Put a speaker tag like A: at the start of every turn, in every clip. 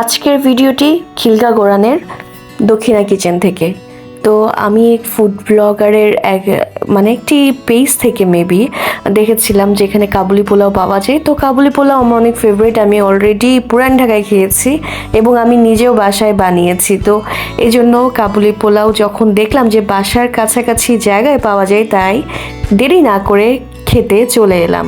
A: আজকের ভিডিওটি খিলগা গোরানের দক্ষিণা কিচেন থেকে। তো আমি ফুড ব্লগারের এক মানে একটি পেজ থেকে মেবি দেখেছিলাম যেখানে কাবুলি পোলাও পাওয়া যায়। তো কাবুলি পোলাও আমার অনেক ফেভারিট আমি অলরেডি পুরান ঢাকায় খেয়েছি এবং আমি নিজেও বাসায় বানিয়েছি। তো এই জন্য কাবুলি পোলাও যখন দেখলাম যে বাসার কাছাকাছি জায়গায় পাওয়া যায়, তাই দেরি না করে খেতে চলে এলাম।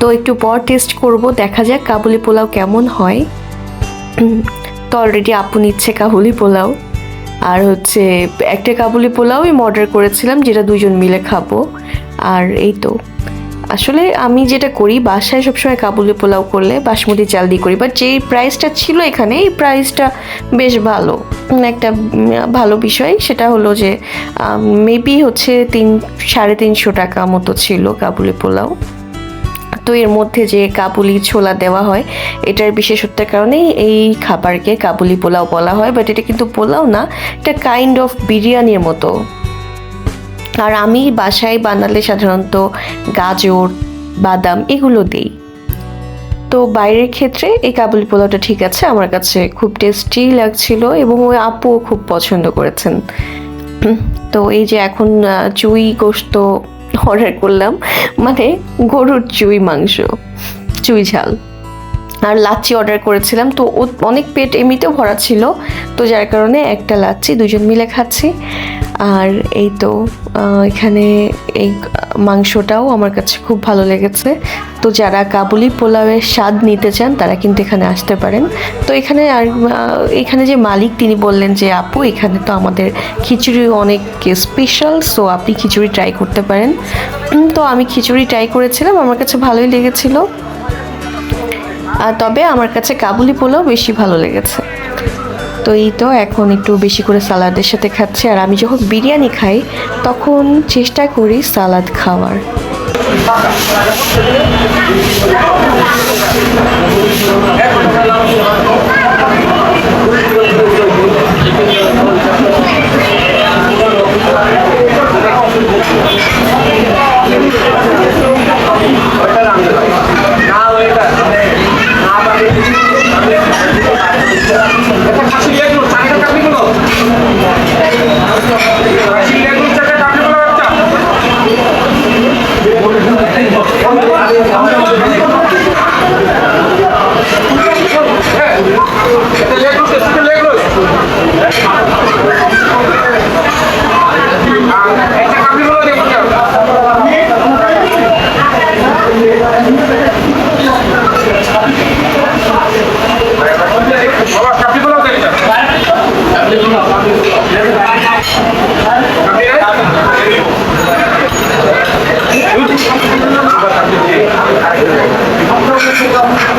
A: তো একটু পর টেস্ট করব, দেখা যাক কাবুলি পোলাও কেমন হয়। তো অলরেডি আপু নিচ্ছে কাবুলি পোলাও। আর হচ্ছে, একটা কাবুলি পোলাও আমি অর্ডার করেছিলাম, যেটা দুজন মিলে খাব। আর এই তো। আসলে আমি যেটা করি, বাসায় সবসময় কাবুলি পোলাও করলে বাসমতি চাল দিয়ে করি বাট যেই প্রাইসটা ছিল এখানে, এই প্রাইসটা বেশ ভালো। একটা ভালো বিষয়, সেটা হলো যে মেবি হচ্ছে তিন, সাড়ে তিনশো টাকা মতো ছিল কাবুলি পোলাও। তো এর মধ্যে যে কাবুলি ছোলা দেওয়া হয়, এটার বিশেষত্বের কারণে এই খাবারকে কাবুলি পোলাও বলা হয় বাট এটা কিন্তু পোলাও না, এটা কাইন্ড অফ বিরিয়ানির মতো। আর আমি বাসায় বানালে সাধারণত গাজর, বাদাম এগুলো দিই। তো বাইরের ক্ষেত্রে এই কাবুলি পোলাওটা ঠিক আছে, আমার কাছে খুব টেস্টি লাগছিল এবং ওই আপুও খুব পছন্দ করেছেন। তো এই যে এখন চুই গোস্ত অর্ডার করলাম মানে গরুর চুই মাংস, চুই ঝাল। আর লাচ্ছি অর্ডার করেছিলাম, তো অনেক পেট এমনিতেও ভরা ছিল, তো যার কারণে একটা লাচ্ছি দুজন মিলে খাচ্ছি। আর এই তো এখানে এই মাংসটাও আমার কাছে খুব ভালো লেগেছে। তো যারা কাবুলি পোলাওয়ের স্বাদ নিতে চান, তারা কিন্তু এখানে আসতে পারেন। তো এখানে আর এখানে যে মালিক তিনি বললেন যে, আপু, এখানে তো আমাদের খিচুড়ি অনেক স্পেশাল সো আপনি খিচুড়ি ট্রাই করতে পারেন। তো আমি খিচুড়ি ট্রাই করেছিলাম, আমার কাছে ভালোই লেগেছিল। তবে আমার কাছে কাবুলি পোলাও বেশি ভালো লেগেছে। তো এই তো, এখন একটু বেশি করে সালাদের সাথে খাচ্ছি। আর আমি যখন বিরিয়ানি খাই, তখন চেষ্টা করি সালাদ খাওয়ার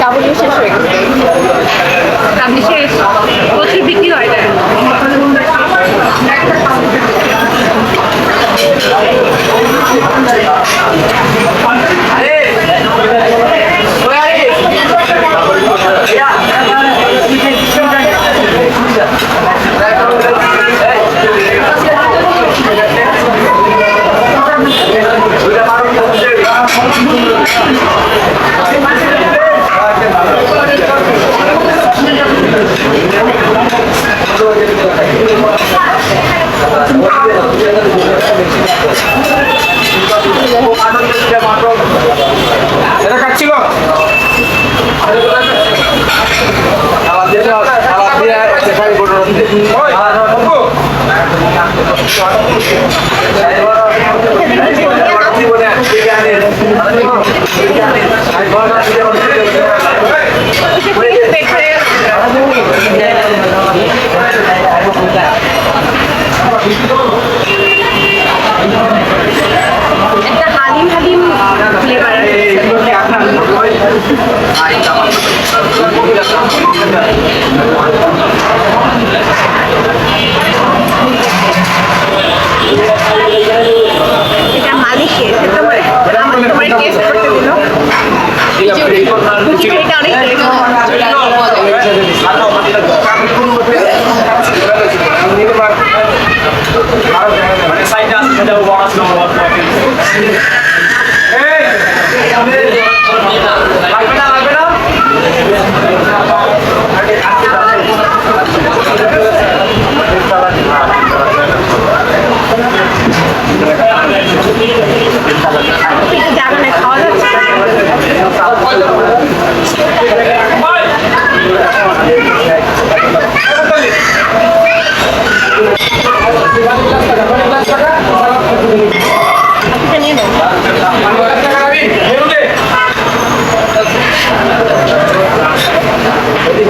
A: কাবুলি শেষ হয়ে গেছে
B: আপনি শেষ প্রচুর বিক্রি হয় এটা
C: এটা
B: পেট হয়ে মানে সাইডে আছে সেটা ওয়ান আছে ওয়ান এই লাগবে না লাগবে না?